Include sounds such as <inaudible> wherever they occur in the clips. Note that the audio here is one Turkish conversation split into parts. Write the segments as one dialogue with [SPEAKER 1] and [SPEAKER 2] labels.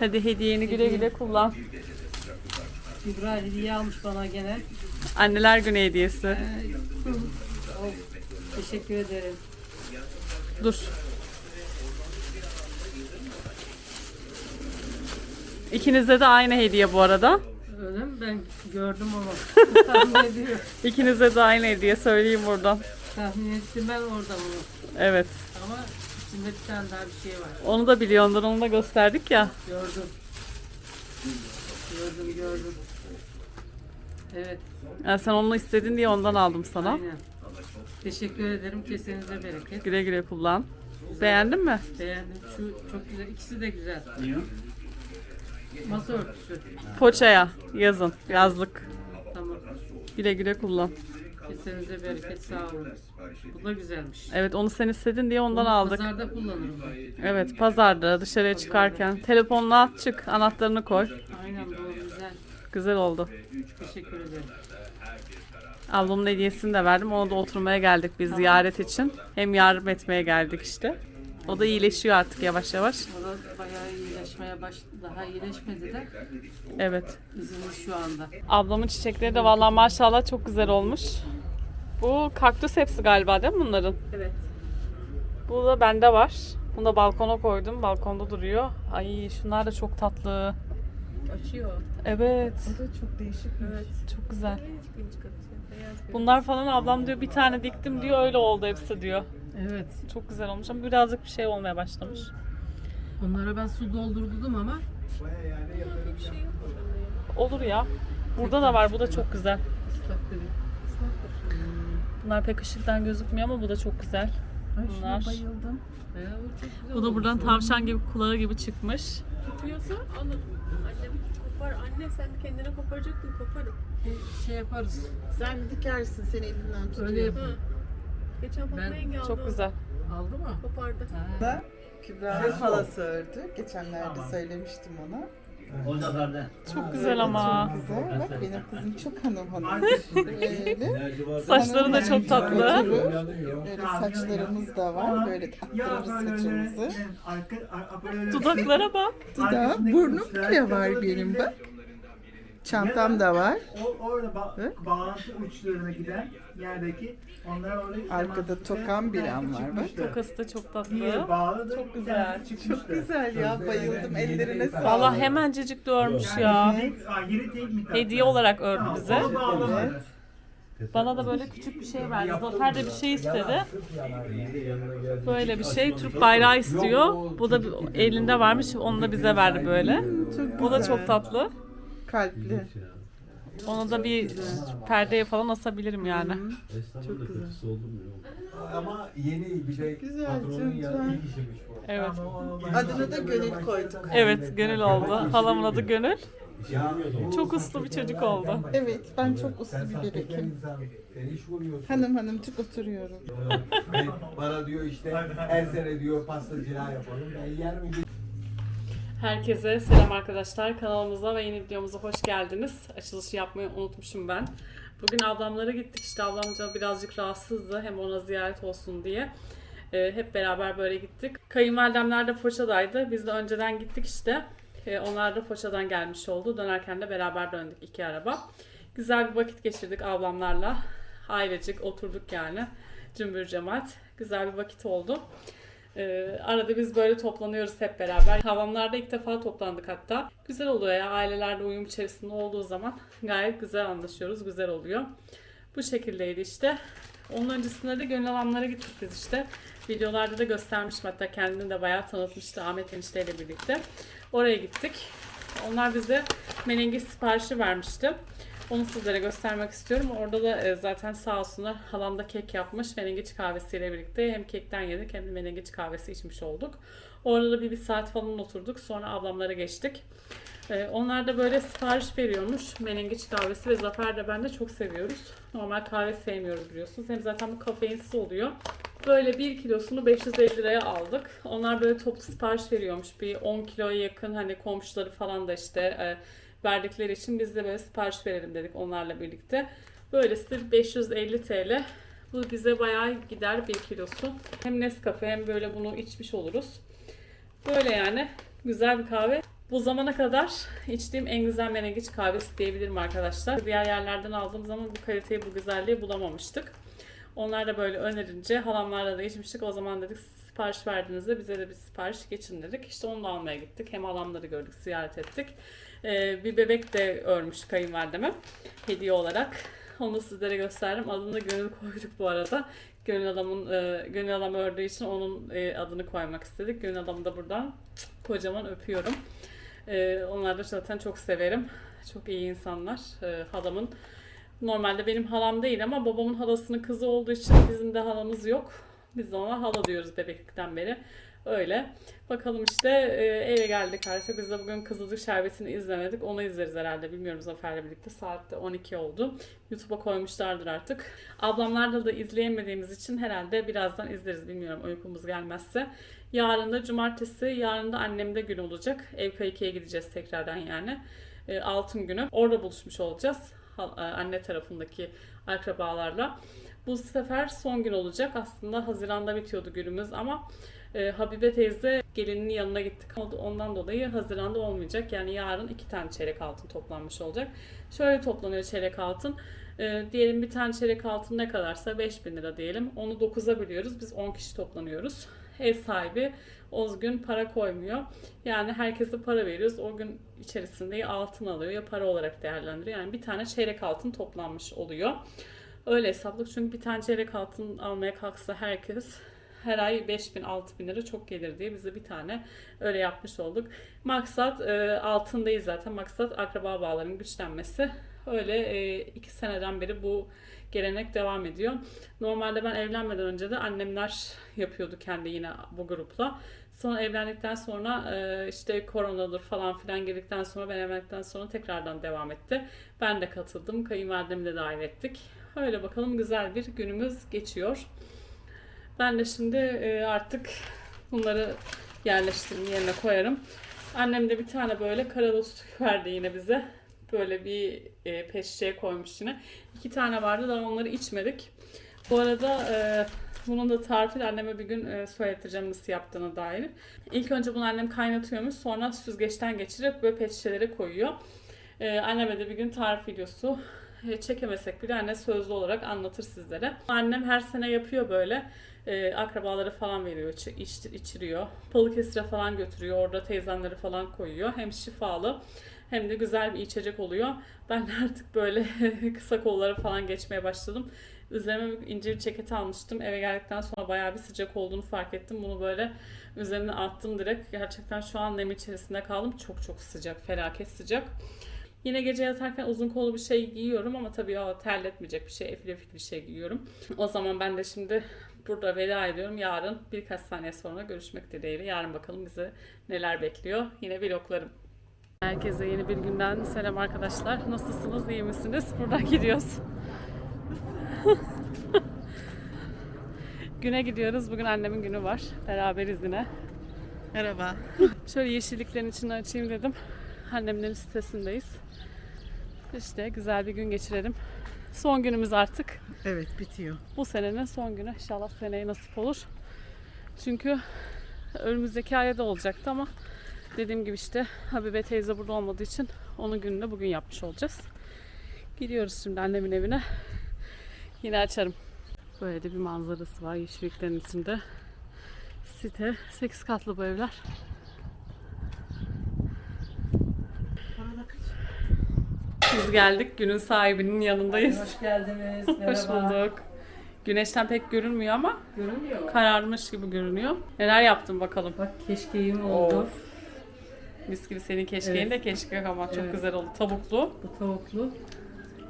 [SPEAKER 1] Hadi hediyeni güle güle kullan.
[SPEAKER 2] Kübra hediye almış bana gene.
[SPEAKER 1] Anneler günü hediyesi.
[SPEAKER 2] Ee, oh, teşekkür ederim.
[SPEAKER 1] Dur. İkinize de aynı hediye bu arada.
[SPEAKER 2] Öyle mi? Ben gördüm ama. <laughs> Tahmin ediyorum.
[SPEAKER 1] İkinize de aynı hediye söyleyeyim buradan.
[SPEAKER 2] Tahmin ettim ben orada onu.
[SPEAKER 1] Evet.
[SPEAKER 2] İçinde bir tane daha bir şey var.
[SPEAKER 1] Onu da biliyordur. Onu da gösterdik ya.
[SPEAKER 2] Gördüm. Gördüm gördüm. Evet.
[SPEAKER 1] Yani sen onu istedin diye ondan aldım sana.
[SPEAKER 2] Aynen. Teşekkür ederim. Kesenize bereket.
[SPEAKER 1] Güle güle kullan. Beğendin mi?
[SPEAKER 2] Beğendim. Şu çok güzel. İkisi de güzel. Masa örtüsü.
[SPEAKER 1] Poçaya yazın. Yazlık.
[SPEAKER 2] Tamam.
[SPEAKER 1] Güle güle kullan.
[SPEAKER 2] Kesenize bereket. Sağ olun. Bu da güzelmiş.
[SPEAKER 1] Evet onu sen istedin diye ondan
[SPEAKER 2] Bunu
[SPEAKER 1] aldık.
[SPEAKER 2] Pazarda kullanırım ben.
[SPEAKER 1] Evet pazarda dışarıya çıkarken. Telefonla at çık. Anahtarını koy.
[SPEAKER 2] Aynen doğru güzel.
[SPEAKER 1] Güzel oldu.
[SPEAKER 2] Teşekkür ederim.
[SPEAKER 1] Ablamın hediyesini de verdim. Ona da oturmaya geldik biz ziyaret için. Hem yardım etmeye geldik işte. O da iyileşiyor artık yavaş yavaş.
[SPEAKER 2] O da bayağı iyileşmeye baş Daha iyileşmedi de
[SPEAKER 1] Evet.
[SPEAKER 2] izimiz şu anda.
[SPEAKER 1] Ablamın çiçekleri de vallahi maşallah çok güzel olmuş. Bu kaktüs hepsi galiba değil mi bunların?
[SPEAKER 2] Evet.
[SPEAKER 1] Bu da bende var. Bunu da balkona koydum. Balkonda duruyor. Ay şunlar da çok tatlı.
[SPEAKER 2] Açıyor.
[SPEAKER 1] Evet.
[SPEAKER 3] Bu da çok değişik.
[SPEAKER 2] Evet.
[SPEAKER 1] Çok güzel.
[SPEAKER 2] Beyaz bir-
[SPEAKER 1] Bunlar falan ablam diyor bir tane diktim diyor öyle oldu hepsi diyor.
[SPEAKER 2] Evet.
[SPEAKER 1] Çok güzel olmuş ama birazcık bir şey olmaya başlamış.
[SPEAKER 2] Onlara ben su doldurdum ama
[SPEAKER 1] Olur ya. Burada da var. Bu da çok güzel. Bunlar pek ışıktan gözükmüyor ama bu da çok güzel.
[SPEAKER 3] Ay
[SPEAKER 1] Bunlar.
[SPEAKER 3] şuna bayıldım.
[SPEAKER 2] Ee, o çok güzel
[SPEAKER 1] Bu da buradan tavşan gibi kulağı gibi çıkmış.
[SPEAKER 4] Tutuyorsa alın. Annem kopar. Anne sen kendine koparacaktın koparım.
[SPEAKER 2] Bir şey yaparız.
[SPEAKER 3] Sen dikersin seni elinden tutuyor.
[SPEAKER 2] Öyle yap.
[SPEAKER 4] Geçen Fatma
[SPEAKER 2] Ben-
[SPEAKER 4] yenge aldı.
[SPEAKER 1] Çok güzel.
[SPEAKER 2] Aldı mı?
[SPEAKER 4] Kopardı.
[SPEAKER 2] Ha.
[SPEAKER 3] Kübra'nın halası ördü. Geçenlerde söylemiştim ona.
[SPEAKER 1] Çok güzel ama.
[SPEAKER 3] Güzel. Bak benim kızım çok hanım hanım. Böyle.
[SPEAKER 1] Saçları da çok tatlı.
[SPEAKER 3] Böyle saçlarımız da var. Böyle taktırırız saçımızı.
[SPEAKER 1] Dudaklara bak.
[SPEAKER 3] Dudağı, burnum bile var benim bak. Çantam da var.
[SPEAKER 5] O, orada ba-
[SPEAKER 3] Hı?
[SPEAKER 5] bağlantı uçlarına giden yerdeki onlar orada
[SPEAKER 3] Arkada tokan bir an var bak.
[SPEAKER 1] Tokası da çok tatlı.
[SPEAKER 5] bağlıdır.
[SPEAKER 1] Çok güzel.
[SPEAKER 3] Çok güzel ya. Bayıldım. Ellerine sağlık.
[SPEAKER 1] Valla hemencecik de örmüş ya. Hediye olarak ördü bize. Bana da böyle küçük bir şey verdi. Zafer de bir şey istedi. Böyle bir şey. Türk bayrağı istiyor. Bu da elinde varmış. Onu da bize verdi böyle.
[SPEAKER 3] Çok
[SPEAKER 1] O da çok tatlı.
[SPEAKER 3] Kalpli.
[SPEAKER 1] Onu da bir perdeye falan asabilirim yani.
[SPEAKER 6] Çok güzel. Ama yeni bir şey
[SPEAKER 3] Güzel,
[SPEAKER 6] patronun
[SPEAKER 3] çok
[SPEAKER 6] ya
[SPEAKER 3] güzel.
[SPEAKER 6] ilk işiymiş bu.
[SPEAKER 1] Evet.
[SPEAKER 3] Adını da Gönül koyduk.
[SPEAKER 1] Evet, Gönül oldu. Halamın adı Gönül. Çok uslu bir çocuk oldu.
[SPEAKER 3] Evet ben çok uslu bir bebekim.
[SPEAKER 6] sen sen iş kuruyorsun.
[SPEAKER 3] Hanım hanımcık oturuyorum.
[SPEAKER 6] Ben- bana diyor işte her sene diyor pastacılığa yapalım. Ben yer mi?
[SPEAKER 1] Herkese selam arkadaşlar. Kanalımıza ve yeni videomuza hoş geldiniz. Açılışı yapmayı unutmuşum ben. Bugün ablamlara gittik. İşte ablam da birazcık rahatsızdı. Hem ona ziyaret olsun diye. Ee, hep beraber böyle gittik. Kayınvalidemler de Foça'daydı. Biz de önceden gittik işte. Ee, onlar da Foça'dan gelmiş oldu. Dönerken de beraber döndük iki araba. Güzel bir vakit geçirdik ablamlarla. Ailecik oturduk yani. Cümbür cemaat. Güzel bir vakit oldu. Ee, arada biz böyle toplanıyoruz hep beraber. Havamlarda ilk defa toplandık hatta. Güzel oluyor ya ailelerle uyum içerisinde olduğu zaman gayet güzel anlaşıyoruz, güzel oluyor. Bu şekildeydi işte. Onun öncesinde de gönül alanlara gittik biz işte. Videolarda da göstermiştim hatta kendini de bayağı tanıtmıştı Ahmet enişteyle birlikte. Oraya gittik. Onlar bize menengiz siparişi vermişti. Onu sizlere göstermek istiyorum. Orada da e, zaten sağ olsunlar halam da kek yapmış menengiç kahvesiyle birlikte. Hem kekten yedik hem de menengiç kahvesi içmiş olduk. Orada da bir, bir saat falan oturduk. Sonra ablamlara geçtik. E, onlar da böyle sipariş veriyormuş. Menengiç kahvesi ve Zafer de ben de çok seviyoruz. Normal kahve sevmiyoruz biliyorsunuz. Hem zaten bu kafeinsiz oluyor. Böyle 1 kilosunu 550 liraya aldık. Onlar böyle toplu sipariş veriyormuş. Bir 10 kiloya yakın hani komşuları falan da işte e, verdikleri için biz de böyle sipariş verelim dedik onlarla birlikte. Böylesi de 550 TL. Bu bize bayağı gider 1 kilosu. Hem Nescafe hem böyle bunu içmiş oluruz. Böyle yani güzel bir kahve. Bu zamana kadar içtiğim en güzel menengiç kahvesi diyebilirim arkadaşlar. Diğer yerlerden aldığım zaman bu kaliteyi, bu güzelliği bulamamıştık. Onlar da böyle önerince halamlarla da içmiştik. O zaman dedik sipariş verdiğinizde bize de bir sipariş geçin dedik. İşte onu da almaya gittik. Hem halamları gördük, ziyaret ettik. Ee, bir bebek de örmüş kayınvalideme hediye olarak. Onu sizlere gösterdim. Adını da Gönül koyduk bu arada. Gönül adamın e, Gönül adam ördüğü için onun e, adını koymak istedik. Gönül adamı da buradan kocaman öpüyorum. E, onları da zaten çok severim. Çok iyi insanlar. E, halamın normalde benim halam değil ama babamın halasının kızı olduğu için bizim de halamız yok. Biz de ona hala diyoruz bebeklikten beri. Öyle. Bakalım işte e, eve geldik artık. Biz de bugün Kızılcık Şerbeti'ni izlemedik. Onu izleriz herhalde. Bilmiyorum Zafer'le birlikte. Saatte 12 oldu. YouTube'a koymuşlardır artık. Ablamlarla da izleyemediğimiz için herhalde birazdan izleriz. Bilmiyorum uykumuz gelmezse. Yarın da cumartesi. Yarın da annemde gün olacak. Ev kayıkiye gideceğiz tekrardan yani. E, altın günü. Orada buluşmuş olacağız. E, Anne tarafındaki akrabalarla. Bu sefer son gün olacak. Aslında Haziran'da bitiyordu günümüz ama e, Habibe teyze gelinin yanına gittik. Ondan dolayı Haziran'da olmayacak. Yani yarın iki tane çeyrek altın toplanmış olacak. Şöyle toplanıyor çeyrek altın. E, diyelim bir tane çeyrek altın ne kadarsa 5000 lira diyelim. Onu 9'a bölüyoruz. Biz 10 kişi toplanıyoruz. Ev sahibi o gün para koymuyor. Yani herkese para veriyoruz. O gün içerisinde ya altın alıyor ya para olarak değerlendiriyor. Yani bir tane çeyrek altın toplanmış oluyor. Öyle hesapladık. Çünkü bir tane çeyrek altın almaya kalksa herkes her ay 5000 6000 lira çok gelir diye biz de bir tane öyle yapmış olduk. Maksat e, altın değil zaten. Maksat akraba bağların güçlenmesi. Öyle e, iki seneden beri bu gelenek devam ediyor. Normalde ben evlenmeden önce de annemler yapıyordu kendi yine bu grupla. Sonra evlendikten sonra e, işte koronadır falan filan girdikten sonra ben evlendikten sonra tekrardan devam etti. Ben de katıldım. Kayınvalidemi de dahil ettik. Öyle bakalım güzel bir günümüz geçiyor. Ben de şimdi e, artık bunları yerleştireyim yerine koyarım. Annem de bir tane böyle karalos verdi yine bize. Böyle bir e, pet şişeye koymuş yine. İki tane vardı daha onları içmedik. Bu arada e, bunun da tarifini anneme bir gün e, söyleteceğim nasıl yaptığına dair. İlk önce bunu annem kaynatıyormuş. Sonra süzgeçten geçirip böyle pet şişelere koyuyor. E, anneme de bir gün tarif videosu e, çekemesek bile anne sözlü olarak anlatır sizlere. Annem her sene yapıyor böyle. E, akrabaları falan veriyor, iç- içiriyor. Balıkesir'e falan götürüyor. Orada teyzenleri falan koyuyor. Hem şifalı hem de güzel bir içecek oluyor. Ben de artık böyle <laughs> kısa kollara falan geçmeye başladım. Üzerime bir incir ceketi almıştım. Eve geldikten sonra bayağı bir sıcak olduğunu fark ettim. Bunu böyle üzerine attım direkt. Gerçekten şu an nem içerisinde kaldım. Çok çok sıcak, felaket sıcak. Yine gece yatarken uzun kollu bir şey giyiyorum ama tabii o terletmeyecek bir şey, efil efil bir şey giyiyorum. O zaman ben de şimdi burada veda ediyorum. Yarın birkaç saniye sonra görüşmek dileğiyle. Yarın bakalım bizi neler bekliyor. Yine vloglarım. Herkese yeni bir günden selam arkadaşlar. Nasılsınız, iyi misiniz? Buradan gidiyoruz. <laughs> Güne gidiyoruz. Bugün annemin günü var. Beraberiz yine.
[SPEAKER 3] Merhaba.
[SPEAKER 1] Şöyle yeşilliklerin içini açayım dedim. Annemlerin sitesindeyiz. İşte güzel bir gün geçirelim. Son günümüz artık.
[SPEAKER 3] Evet bitiyor.
[SPEAKER 1] Bu senenin son günü. İnşallah seneye nasip olur. Çünkü önümüzdeki aya da olacaktı ama dediğim gibi işte Habibe teyze burada olmadığı için onun gününü bugün yapmış olacağız. Gidiyoruz şimdi annemin evine. Yine açarım. Böyle de bir manzarası var yeşilliklerin içinde. Site. 8 katlı bu evler. Biz geldik. Günün sahibinin yanındayız.
[SPEAKER 2] Hoş geldiniz. <laughs>
[SPEAKER 1] Hoş bulduk. Güneşten pek görünmüyor ama
[SPEAKER 2] Görünmüyor.
[SPEAKER 1] kararmış gibi görünüyor. Neler yaptın bakalım?
[SPEAKER 2] Bak keşkeğim oldu.
[SPEAKER 1] Of. Mis gibi senin keşkeğin de keşkek ama çok
[SPEAKER 2] Evet.
[SPEAKER 1] güzel oldu. Tavuklu.
[SPEAKER 2] Bu tavuklu.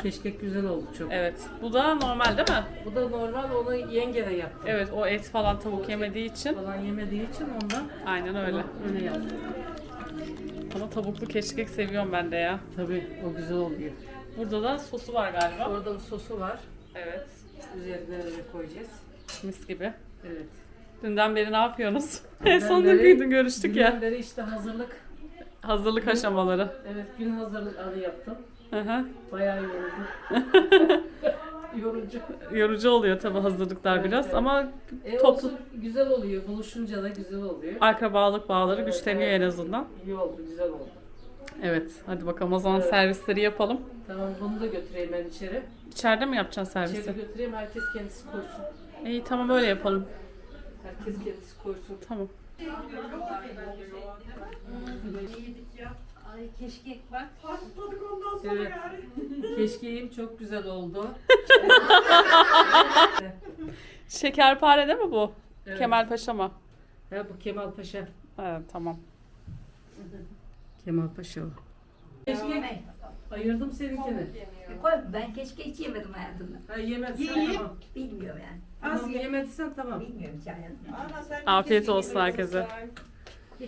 [SPEAKER 2] Keşkek güzel oldu çok.
[SPEAKER 1] Evet. Bu da normal değil mi?
[SPEAKER 2] Bu da normal onu yenge de yaptı.
[SPEAKER 1] Evet o et falan tavuk yemediği için.
[SPEAKER 2] Falan yemediği için ondan
[SPEAKER 1] Aynen öyle.
[SPEAKER 2] öyle. öyle yaptı.
[SPEAKER 1] Ama tavuklu keşkek seviyorum ben de ya.
[SPEAKER 2] Tabii o güzel oluyor.
[SPEAKER 1] Burada da sosu var galiba.
[SPEAKER 2] Orada sosu var.
[SPEAKER 1] Evet.
[SPEAKER 2] Üzerine öyle koyacağız.
[SPEAKER 1] Mis gibi.
[SPEAKER 2] Evet.
[SPEAKER 1] Dünden beri ne yapıyorsunuz? <laughs> en
[SPEAKER 2] Dünden
[SPEAKER 1] son
[SPEAKER 2] beri-
[SPEAKER 1] gün görüştük
[SPEAKER 2] Dünden
[SPEAKER 1] ya.
[SPEAKER 2] beri işte hazırlık.
[SPEAKER 1] Hazırlık aşamaları.
[SPEAKER 2] Evet gün hazırlık adı yaptım.
[SPEAKER 1] Hı hı.
[SPEAKER 2] Bayağı yoruldu. <laughs> yorucu.
[SPEAKER 1] Yorucu oluyor tabii hazırlıklar
[SPEAKER 2] Evet,
[SPEAKER 1] biraz
[SPEAKER 2] evet.
[SPEAKER 1] ama
[SPEAKER 2] E,
[SPEAKER 1] Toplu-
[SPEAKER 2] olsun, güzel oluyor. Buluşunca da güzel oluyor.
[SPEAKER 1] akrabalık bağları
[SPEAKER 2] Evet,
[SPEAKER 1] güçleniyor
[SPEAKER 2] evet.
[SPEAKER 1] en azından.
[SPEAKER 2] İyi oldu, güzel oldu.
[SPEAKER 1] Evet hadi bakalım o zaman
[SPEAKER 2] Evet.
[SPEAKER 1] servisleri yapalım.
[SPEAKER 2] Tamam bunu da götüreyim ben içeri.
[SPEAKER 1] İçeride mi yapacaksın
[SPEAKER 2] İçeri
[SPEAKER 1] servisi?
[SPEAKER 2] götüreyim herkes kendisi koysun.
[SPEAKER 1] İyi tamam öyle yapalım.
[SPEAKER 2] Herkes kendisi koysun.
[SPEAKER 1] Tamam.
[SPEAKER 7] Ay keşke bak.
[SPEAKER 2] Evet. <laughs> Keşkeyim çok güzel oldu. <laughs>
[SPEAKER 1] Şekerpare değil mi bu?
[SPEAKER 2] Evet.
[SPEAKER 1] Kemal Paşa mı?
[SPEAKER 2] Ha, bu Kemal Paşa.
[SPEAKER 1] Evet tamam.
[SPEAKER 2] Kemal Paşa o. Keşke ayırdım seninkini.
[SPEAKER 7] Koy, ben keşke hiç yemedim hayatımda.
[SPEAKER 2] Ha yemediysen tamam.
[SPEAKER 7] Bilmiyorum yani.
[SPEAKER 2] Tamam yemediysen tamam.
[SPEAKER 7] Bilmiyorum hayatımda.
[SPEAKER 1] Afiyet olsun herkese.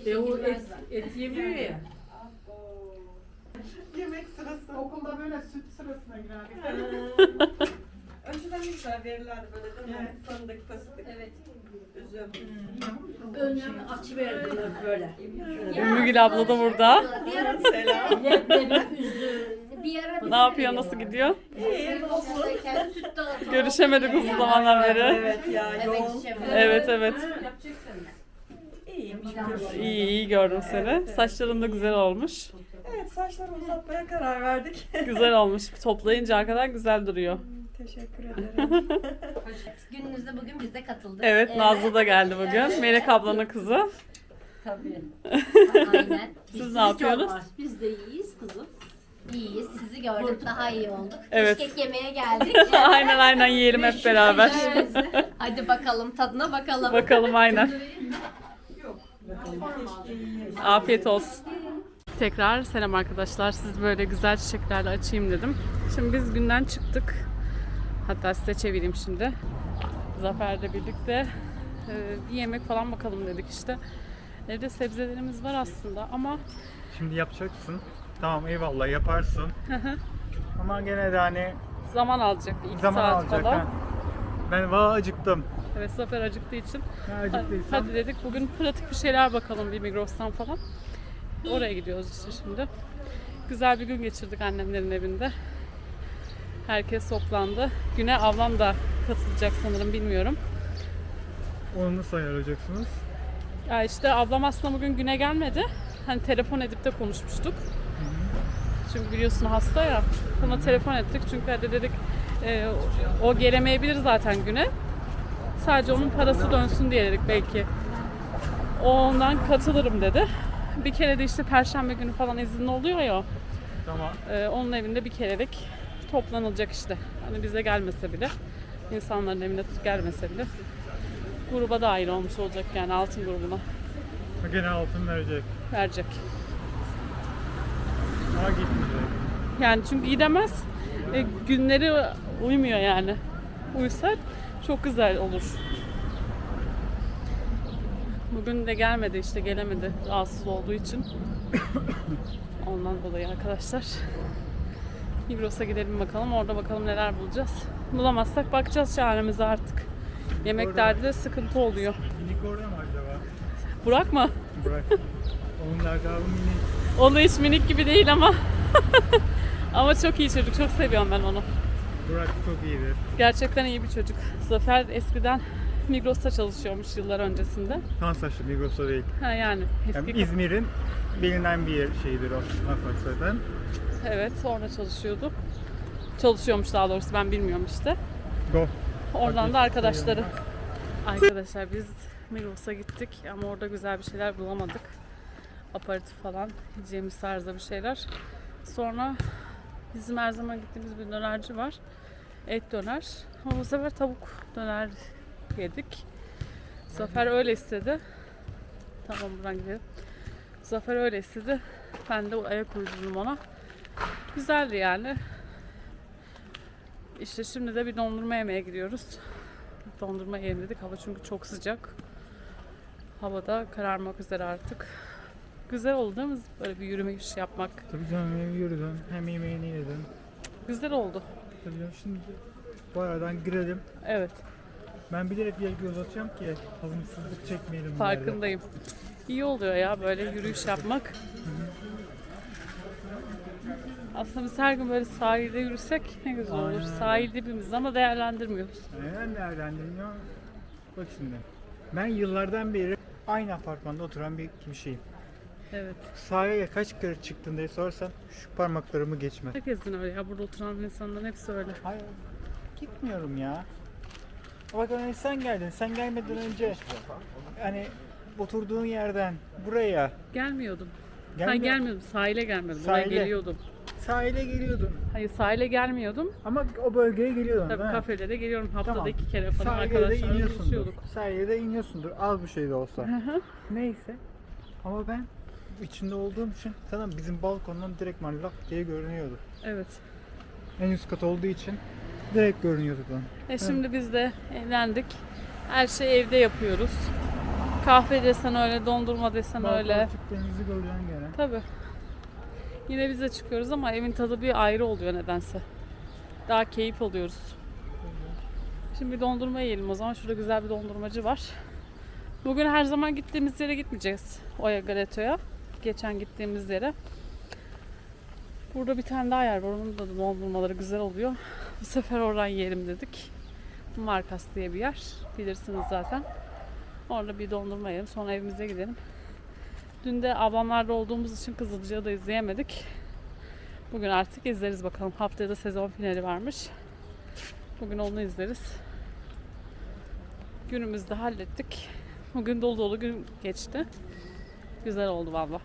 [SPEAKER 2] E o et, et yemiyor ya.
[SPEAKER 5] Okulda böyle süt sırasına girerdik. <laughs>
[SPEAKER 4] Önceden ne güzel verirlerdi böyle değil mi? Fındık, fıstık.
[SPEAKER 7] Evet.
[SPEAKER 4] Üzüm.
[SPEAKER 7] Önlerimi açıverdiler böyle.
[SPEAKER 1] Ümmügül abla da burada.
[SPEAKER 7] Bir ara <laughs>
[SPEAKER 4] Selam.
[SPEAKER 7] leblebi, üzüm. Bir ara
[SPEAKER 1] Ne yapıyor, nasıl gidiyor?
[SPEAKER 4] İyi, olsun.
[SPEAKER 7] Süt.
[SPEAKER 1] Görüşemedik uzun zamandan beri.
[SPEAKER 4] Evet ya,
[SPEAKER 7] Evet,
[SPEAKER 4] yoğun.
[SPEAKER 1] Evet evet.
[SPEAKER 2] Yapacaksın.
[SPEAKER 4] İyiyim şükür.
[SPEAKER 1] İyi iyi gördüm seni. Saçların da güzel olmuş.
[SPEAKER 4] Evet, saçlarımı uzatmaya karar verdik. <laughs>
[SPEAKER 1] Güzel olmuş. Toplayınca arkadan güzel duruyor.
[SPEAKER 4] Teşekkür ederim. <laughs>
[SPEAKER 7] Gününüzde bugün biz de katıldık.
[SPEAKER 1] Evet Nazlı da geldi bugün. Melek ablanın kızı.
[SPEAKER 7] Tabii. <laughs> Aynen.
[SPEAKER 1] Siz ne yapıyorsunuz?
[SPEAKER 8] Biz de iyiyiz kızım.
[SPEAKER 7] İyiyiz. Sizi gördük. Daha iyi olduk.
[SPEAKER 1] Evet.
[SPEAKER 7] Keşkek yemeye geldik.
[SPEAKER 1] aynen aynen yiyelim hep beraber.
[SPEAKER 7] Evet. Hadi bakalım tadına bakalım.
[SPEAKER 1] Bakalım aynen. Afiyet olsun. Tekrar selam arkadaşlar. Siz böyle güzel çiçeklerle açayım dedim. Şimdi biz günden çıktık. Hatta size çevireyim şimdi. Zafer'le birlikte e, bir yemek falan bakalım dedik işte. Evde sebzelerimiz var aslında ama
[SPEAKER 9] Şimdi yapacaksın. Tamam eyvallah yaparsın. Ama gene de hani
[SPEAKER 1] zaman alacak. bir iki
[SPEAKER 9] zaman
[SPEAKER 1] saat
[SPEAKER 9] alacak.
[SPEAKER 1] falan.
[SPEAKER 9] ha. Ben valla acıktım.
[SPEAKER 1] Evet Zafer acıktığı için
[SPEAKER 9] Ben
[SPEAKER 1] Hadi,
[SPEAKER 9] acıktıysam
[SPEAKER 1] hadi dedik bugün pratik bir şeyler bakalım bir Migros'tan falan. Oraya gidiyoruz işte şimdi. Güzel bir gün geçirdik annemlerin evinde. Herkes toplandı. Güne ablam da katılacak sanırım bilmiyorum.
[SPEAKER 9] onu nasıl ayarlayacaksınız?
[SPEAKER 1] Ya işte ablam aslında bugün güne gelmedi. Hani telefon edip de konuşmuştuk. Çünkü biliyorsun hasta ya. Ona telefon ettik çünkü hadi dedik e, o gelemeyebilir zaten güne. Sadece onun parası dönsün diye dedik belki. O ondan katılırım dedi. Bir kere de işte perşembe günü falan izinli oluyor ya.
[SPEAKER 9] Tamam.
[SPEAKER 1] e, onun evinde bir kerelik toplanılacak işte. Hani bize gelmese bile, insanların evine gelmese bile gruba dahil olmuş olacak yani altın grubuna
[SPEAKER 9] Gene altın verecek.
[SPEAKER 1] verecek.
[SPEAKER 9] Ama gitmeyecek.
[SPEAKER 1] Yani çünkü gidemez. E, günleri uymuyor yani. Uysa çok güzel olur. Bugün de gelmedi işte gelemedi rahatsız olduğu için. <coughs> Ondan dolayı arkadaşlar. Migros'a gidelim bakalım. Orada bakalım neler bulacağız. Bulamazsak bakacağız çaremize artık. Yemeklerde de sıkıntı oluyor.
[SPEAKER 9] Minik orada mı acaba?
[SPEAKER 1] Burak mı?
[SPEAKER 9] Bırak. Onun lakabı minik.
[SPEAKER 1] O da hiç minik gibi değil ama. <laughs> ama çok iyi çocuk. Çok seviyorum ben onu.
[SPEAKER 9] Burak çok iyidir.
[SPEAKER 1] Gerçekten iyi bir çocuk. Zafer eskiden Migros'ta çalışıyormuş yıllar öncesinde.
[SPEAKER 9] Kansaçlı Migros'ta değil.
[SPEAKER 1] Ha yani
[SPEAKER 9] Yani İzmir'in bilinen bir yer şeyidir o. Zaten.
[SPEAKER 1] evet orada çalışıyordu. Çalışıyormuş daha doğrusu ben bilmiyorum işte.
[SPEAKER 9] Go.
[SPEAKER 1] Oradan da arkadaşları. Arkadaşlar biz Migros'a gittik ama orada güzel bir şeyler bulamadık. Aparatif falan, yiyeceğimiz tarzda bir şeyler. Sonra bizim her zaman gittiğimiz bir dönerci var. Et döner. Ama bu sefer tavuk döner yedik. Zafer öyle istedi. Tamam buradan gidelim. Zafer öyle istedi. Ben de ayak uydurdum ona. Güzeldi yani. İşte şimdi de bir dondurma yemeye gidiyoruz. Dondurma yiyelim dedik. Hava çünkü çok sıcak. Havada kararmak üzere artık. Güzel oldu değil mi? Böyle bir yürüme yürüyüş yapmak.
[SPEAKER 9] Tabii canım hem yürüdün hem yemeğini yedin.
[SPEAKER 1] Güzel oldu.
[SPEAKER 9] Tabii canım şimdi bu aradan girelim.
[SPEAKER 1] Evet.
[SPEAKER 9] Ben bilerek yer göz atacağım ki hazımsızlık çekmeyelim.
[SPEAKER 1] Farkındayım. İyi oluyor ya böyle yürüyüş yapmak. Aslında biz her gün böyle sahilde yürüsek ne güzel olur.
[SPEAKER 9] Aynen.
[SPEAKER 1] Sahil dibimiz ama değerlendirmiyoruz.
[SPEAKER 9] Neden değerlendirmiyor? Bak şimdi. Ben yıllardan beri aynı apartmanda oturan bir kimseyim.
[SPEAKER 1] Evet.
[SPEAKER 9] Sahaya kaç kere çıktın diye sorsan şu parmaklarımı geçmez.
[SPEAKER 1] Herkesin öyle ya. Burada oturan insanların hepsi öyle.
[SPEAKER 9] Hayır. Gitmiyorum ya. Bak hani sen geldin. Sen gelmeden önce hani oturduğun yerden buraya
[SPEAKER 1] Gelmiyordum. Ben
[SPEAKER 9] gelme-
[SPEAKER 1] gelmiyordum. Sahile gelmedim. Buraya
[SPEAKER 9] Sahile.
[SPEAKER 1] geliyordum.
[SPEAKER 9] sahile geliyordun.
[SPEAKER 1] Hayır sahile gelmiyordum.
[SPEAKER 9] Ama o bölgeye geliyordun
[SPEAKER 1] Tabii
[SPEAKER 9] değil mi?
[SPEAKER 1] kafede geliyorum. Haftada
[SPEAKER 9] Tamam.
[SPEAKER 1] iki kere falan
[SPEAKER 9] Sahile de
[SPEAKER 1] arkadaşlarla
[SPEAKER 9] iniyorsundur.
[SPEAKER 1] buluşuyorduk.
[SPEAKER 9] Sahile de iniyorsundur. Az bir şey de olsa.
[SPEAKER 1] Hı hı.
[SPEAKER 9] Neyse. Ama ben içinde olduğum için sana bizim balkondan direkt lak diye görünüyordu.
[SPEAKER 1] Evet.
[SPEAKER 9] En üst kat olduğu için direkt görünüyordu bana.
[SPEAKER 1] E şimdi biz de evlendik. Her şeyi evde yapıyoruz. Kahve desen öyle, dondurma desen
[SPEAKER 9] Balkona
[SPEAKER 1] öyle.
[SPEAKER 9] çıktığınızı göreceksin gene.
[SPEAKER 1] Tabii. Yine biz de çıkıyoruz ama evin tadı bir ayrı oluyor nedense. Daha keyif alıyoruz. Şimdi bir dondurma yiyelim o zaman. Şurada güzel bir dondurmacı var. Bugün her zaman gittiğimiz yere gitmeyeceğiz. Oya Galeto'ya. Geçen gittiğimiz yere. Burada bir tane daha yer var. Onun da dondurmaları güzel oluyor. Bu sefer oradan yiyelim dedik. Markas diye bir yer. Bilirsiniz zaten. Orada bir dondurma yiyelim. Sonra evimize gidelim. Dün de ablamlarda olduğumuz için Kızılcık'ı da izleyemedik. Bugün artık izleriz bakalım. Haftaya da sezon finali varmış. Bugün onu izleriz. Günümüzü de hallettik. Bugün dolu dolu gün geçti. Güzel oldu valla.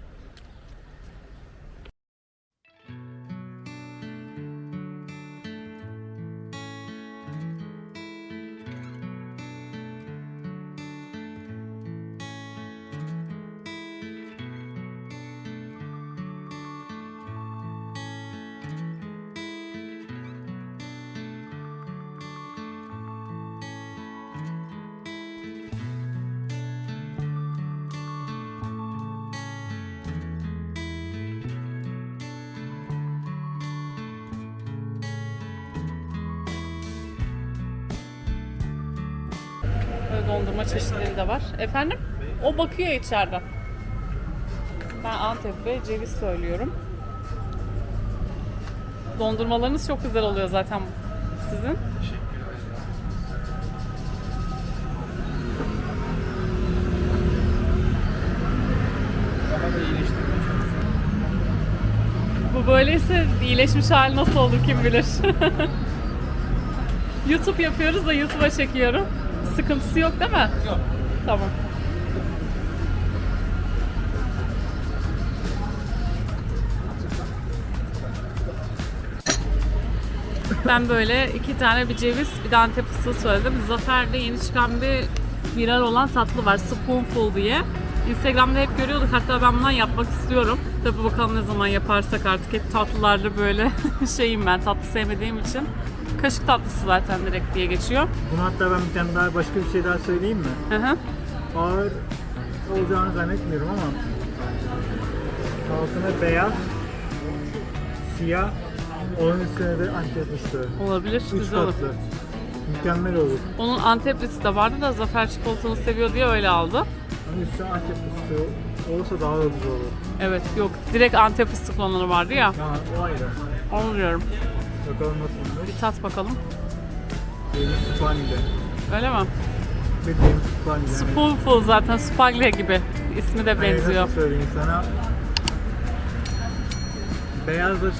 [SPEAKER 1] Dondurma çeşitleri de var. Efendim? O bakıyor içeriden. Ben Antep ve ceviz söylüyorum. Dondurmalarınız çok güzel oluyor zaten sizin. Bu böyleyse iyileşmiş hali nasıl olur kim bilir. <laughs> YouTube yapıyoruz da YouTube'a çekiyorum. Sıkıntısı yok değil mi? Yok. Tamam. Ben böyle iki tane bir ceviz, bir de antep fıstığı söyledim. Zafer'de yeni çıkan bir viral olan tatlı var. Spoonful diye. Instagram'da hep görüyorduk. Hatta ben bundan yapmak istiyorum. Tabi bakalım ne zaman yaparsak artık. Hep tatlılarda böyle <laughs> şeyim ben. Tatlı sevmediğim için. Kaşık tatlısı zaten direkt diye geçiyor.
[SPEAKER 9] Bunu hatta ben bir tane daha başka bir şey daha söyleyeyim mi?
[SPEAKER 1] Hı hı.
[SPEAKER 9] Ağır olacağını zannetmiyorum ama altına beyaz, siyah, onun üstüne de antep fıstığı.
[SPEAKER 1] Olabilir.
[SPEAKER 9] Üç
[SPEAKER 1] Güzel olur.
[SPEAKER 9] katlı. Mükemmel olur.
[SPEAKER 1] Onun Anteplisi de vardı da Zafer çikolatanı seviyor diye öyle aldı.
[SPEAKER 9] Onun üstüne antep fıstığı olursa daha da güzel olur.
[SPEAKER 1] Evet yok direkt Antep fıstıklı olanı vardı ya.
[SPEAKER 9] Ya o ayrı.
[SPEAKER 1] Onu diyorum.
[SPEAKER 9] Bakalım.
[SPEAKER 1] Bir tat bakalım.
[SPEAKER 9] Benim Spani'de.
[SPEAKER 1] Öyle mi?
[SPEAKER 9] Bildiğim Spani'de. Yani-
[SPEAKER 1] Spoonful zaten Spaglia gibi. İsmi de benziyor.
[SPEAKER 9] Nasıl söyleyeyim sana? Beyazla e,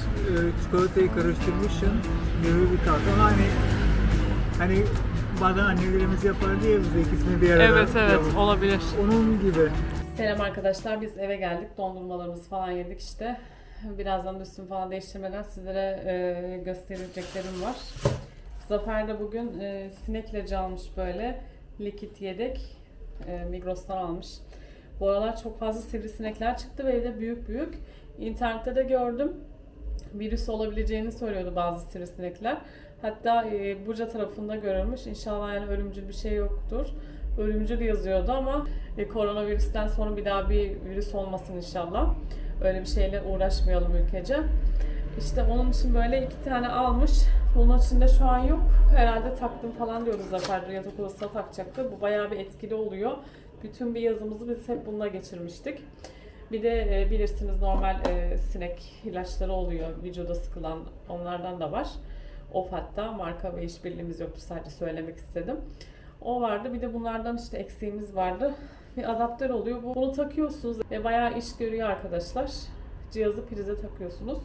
[SPEAKER 9] çikolatayı karıştırmışsın gibi bir tat. Ama hani hani bazen annelerimiz yapardı ya bize ikisini bir arada.
[SPEAKER 1] Evet evet
[SPEAKER 9] yapıp.
[SPEAKER 1] olabilir.
[SPEAKER 9] Onun gibi.
[SPEAKER 1] Selam arkadaşlar biz eve geldik dondurmalarımızı falan yedik işte. Birazdan da üstümü falan değiştirmeden sizlere e, göstereceklerim var. Zafer de bugün e, sinek almış böyle. Likit yedek. E, Migros'tan almış. Bu aralar çok fazla sivrisinekler çıktı ve evde büyük büyük. İnternette de gördüm. Virüs olabileceğini söylüyordu bazı sivrisinekler. Hatta e, Burca tarafında görülmüş. İnşallah yani ölümcül bir şey yoktur. Ölümcül yazıyordu ama e, koronavirüsten sonra bir daha bir virüs olmasın inşallah. Öyle bir şeyle uğraşmayalım ülkece. İşte onun için böyle iki tane almış. Bunun içinde şu an yok. Herhalde taktım falan diyoruz Zafer yatak odasına takacaktı. Bu bayağı bir etkili oluyor. Bütün bir yazımızı biz hep bununla geçirmiştik. Bir de e, bilirsiniz normal e, sinek ilaçları oluyor vücuda sıkılan onlardan da var. Of hatta marka ve işbirliğimiz yoktu sadece söylemek istedim. O vardı bir de bunlardan işte eksiğimiz vardı. Bir adaptör oluyor. Bu- Bunu takıyorsunuz ve bayağı iş görüyor arkadaşlar. Cihazı prize takıyorsunuz.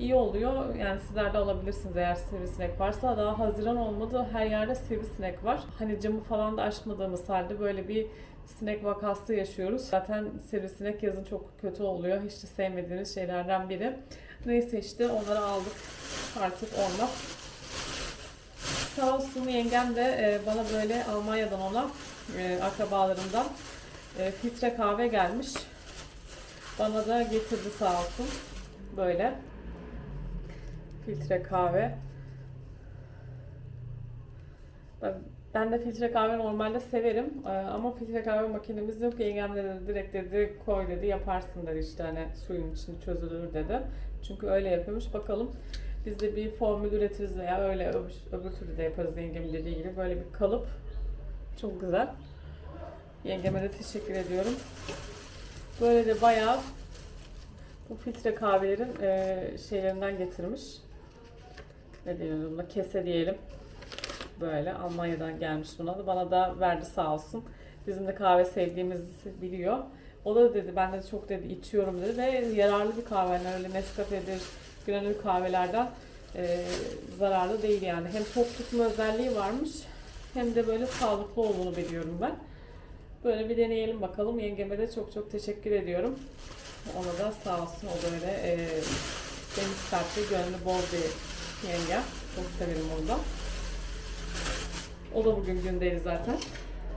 [SPEAKER 1] İyi oluyor. Yani sizler de alabilirsiniz eğer sivrisinek varsa. Daha Haziran olmadı. Her yerde sivrisinek var. Hani camı falan da açmadığımız halde böyle bir sinek vakası yaşıyoruz. Zaten sivrisinek yazın çok kötü oluyor. Hiç de sevmediğiniz şeylerden biri. Neyse işte onları aldık. Artık olmaz. Sağ olsun yengem de e, bana böyle Almanya'dan ona e, akrabalarından e, filtre kahve gelmiş. Bana da getirdi sağ olsun. Böyle. Filtre kahve. Ben, de filtre kahve normalde severim Ee, ama filtre kahve makinemiz yok. Yengem de direkt dedi koy dedi yaparsın dedi işte hani suyun içinde çözülür dedi. Çünkü öyle yapıyormuş. Bakalım biz de bir formül üretiriz veya öyle öbür, öbür türlü de yaparız yengemin dediği gibi. Böyle bir kalıp. Çok güzel. Yengeme de teşekkür ediyorum. Böyle de bayağı bu filtre kahvelerin e, şeylerinden getirmiş. Ne diyelim buna? Kese diyelim. Böyle Almanya'dan gelmiş buna da. Bana da verdi sağ olsun. Bizim de kahve sevdiğimizi biliyor. O da dedi ben de çok dedi içiyorum dedi ve yararlı bir kahve. Öyle Nescafe'dir, granül kahvelerden e, zararlı değil yani. Hem tok tutma özelliği varmış hem de böyle sağlıklı olduğunu biliyorum ben. Böyle bir deneyelim bakalım. Yengeme de çok çok teşekkür ediyorum. Ona da sağ olsun o da öyle e, deniz kalpli, gönlü bol bir yenge. Çok severim onu da. O da bugün gündeydi zaten.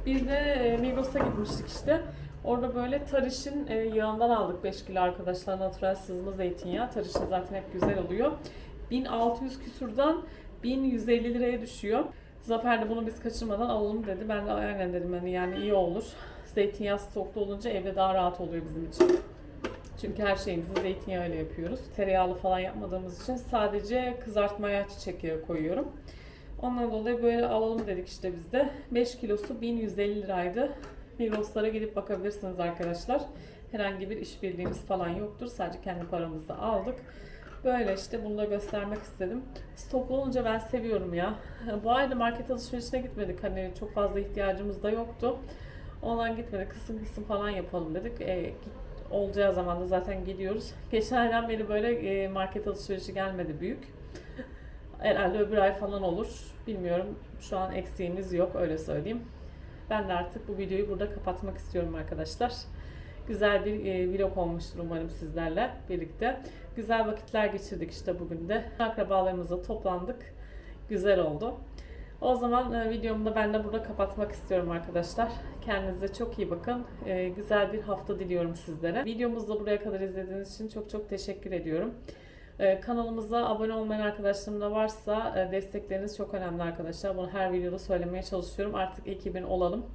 [SPEAKER 1] Bir de e, Migros'a gitmiştik işte. Orada böyle tarışın e, yağından aldık 5 kilo arkadaşlar. Natural sızma zeytinyağı. Tarışın zaten hep güzel oluyor. 1600 küsurdan 1150 liraya düşüyor. Zafer de bunu biz kaçırmadan alalım dedi. Ben de aynen dedim hani yani iyi olur. Zeytinyağı stoklu olunca evde daha rahat oluyor bizim için. Çünkü her şeyimizi zeytinyağıyla yapıyoruz. Tereyağlı falan yapmadığımız için sadece kızartmaya çiçek yağı koyuyorum. Ondan dolayı böyle alalım dedik işte biz de. 5 kilosu 1150 liraydı. Migros'lara gidip bakabilirsiniz arkadaşlar. Herhangi bir işbirliğimiz falan yoktur. Sadece kendi paramızla aldık. Böyle işte bunu da göstermek istedim. Stoklu olunca ben seviyorum ya. <laughs> Bu ay da market alışverişine gitmedik. Hani çok fazla ihtiyacımız da yoktu. Ondan gitmedik. Kısım kısım falan yapalım dedik. E, olacağı zaman da zaten gidiyoruz. <laughs> Geçen aydan beri böyle e, market alışverişi gelmedi büyük. Herhalde öbür ay falan olur. Bilmiyorum. Şu an eksiğimiz yok öyle söyleyeyim. Ben de artık bu videoyu burada kapatmak istiyorum arkadaşlar. Güzel bir e, vlog olmuştur umarım sizlerle birlikte. Güzel vakitler geçirdik işte bugün de. Akrabalarımızla toplandık. Güzel oldu. O zaman e, videomu da ben de burada kapatmak istiyorum arkadaşlar. Kendinize çok iyi bakın. E, güzel bir hafta diliyorum sizlere. Videomuzu da buraya kadar izlediğiniz için çok çok teşekkür ediyorum. E, kanalımıza abone olmayan arkadaşlarım da varsa destekleriniz çok önemli arkadaşlar. Bunu her videoda söylemeye çalışıyorum. Artık 2000 olalım.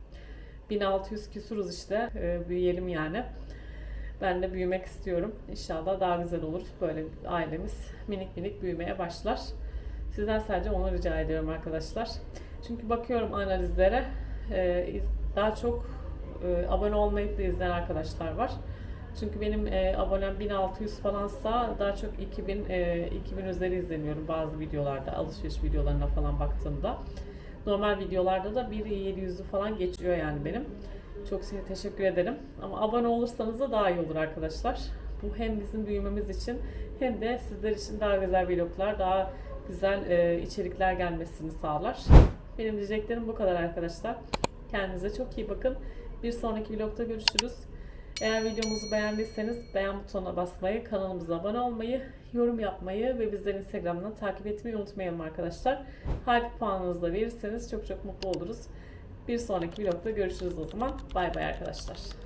[SPEAKER 1] 1600 küsuruz işte. Büyüyelim yani. Ben de büyümek istiyorum. İnşallah daha güzel olur. Böyle ailemiz minik minik büyümeye başlar. Sizden sadece onu rica ediyorum arkadaşlar. Çünkü bakıyorum analizlere e, daha çok e, abone olmayıp da izleyen arkadaşlar var. Çünkü benim e, abonem 1600 falansa daha çok 2000 e, 2000 üzeri izleniyorum bazı videolarda alışveriş videolarına falan baktığımda. Normal videolarda da 1700'ü falan geçiyor yani benim. Çok size teşekkür ederim. Ama abone olursanız da daha iyi olur arkadaşlar. Bu hem bizim büyümemiz için hem de sizler için daha güzel vloglar, daha güzel e, içerikler gelmesini sağlar. Benim diyeceklerim bu kadar arkadaşlar. Kendinize çok iyi bakın. Bir sonraki vlogda görüşürüz. Eğer videomuzu beğendiyseniz beğen butonuna basmayı, kanalımıza abone olmayı, yorum yapmayı ve bizleri Instagram'dan takip etmeyi unutmayalım arkadaşlar. Hype puanınızı da verirseniz çok çok mutlu oluruz. Bir sonraki vlogda görüşürüz o zaman. Bay bay arkadaşlar.